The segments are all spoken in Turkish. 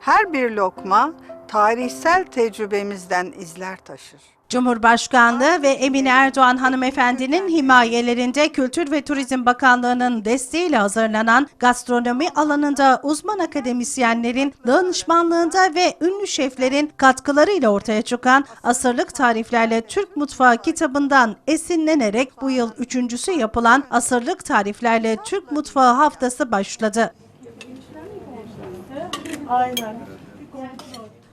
Her bir lokma tarihsel tecrübemizden izler taşır. Cumhurbaşkanlığı ve Emine Erdoğan hanımefendinin himayelerinde Kültür ve Turizm Bakanlığı'nın desteğiyle hazırlanan gastronomi alanında uzman akademisyenlerin danışmanlığında ve ünlü şeflerin katkılarıyla ortaya çıkan Asırlık Tariflerle Türk Mutfağı kitabından esinlenerek bu yıl üçüncüsü yapılan Asırlık Tariflerle Türk Mutfağı Haftası başladı.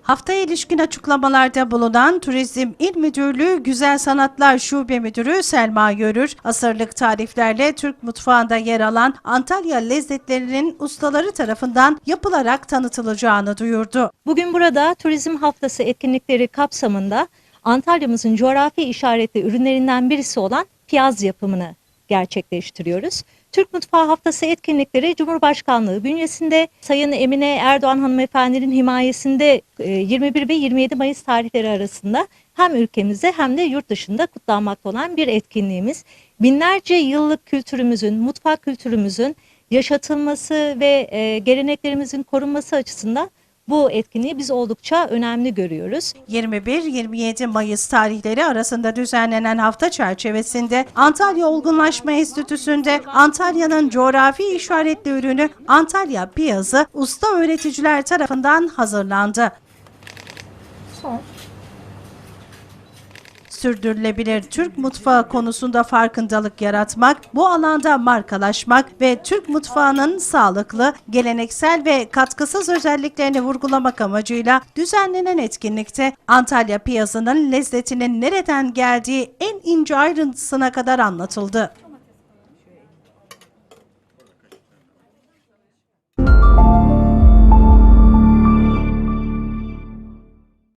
Haftaya ilişkin açıklamalarda bulunan Turizm İl Müdürlüğü Güzel Sanatlar Şube Müdürü Selma Yörür, asırlık tariflerle Türk mutfağında yer alan Antalya lezzetlerinin ustaları tarafından yapılarak tanıtılacağını duyurdu. Bugün burada Turizm Haftası etkinlikleri kapsamında Antalya'mızın coğrafi işaretli ürünlerinden birisi olan piyaz yapımını gerçekleştiriyoruz. Türk Mutfağı Haftası etkinlikleri Cumhurbaşkanlığı bünyesinde Sayın Emine Erdoğan hanımefendinin himayesinde e, 21 ve 27 Mayıs tarihleri arasında hem ülkemizde hem de yurt dışında kutlanmakta olan bir etkinliğimiz. Binlerce yıllık kültürümüzün, mutfak kültürümüzün yaşatılması ve e, geleneklerimizin korunması açısından bu etkinliği biz oldukça önemli görüyoruz. 21-27 Mayıs tarihleri arasında düzenlenen hafta çerçevesinde Antalya Olgunlaşma Enstitüsü'nde Antalya'nın coğrafi işaretli ürünü Antalya Piyazı usta öğreticiler tarafından hazırlandı. Sürdürülebilir Türk mutfağı konusunda farkındalık yaratmak, bu alanda markalaşmak ve Türk mutfağının sağlıklı, geleneksel ve katkısız özelliklerini vurgulamak amacıyla düzenlenen etkinlikte Antalya piyazının lezzetinin nereden geldiği en ince ayrıntısına kadar anlatıldı.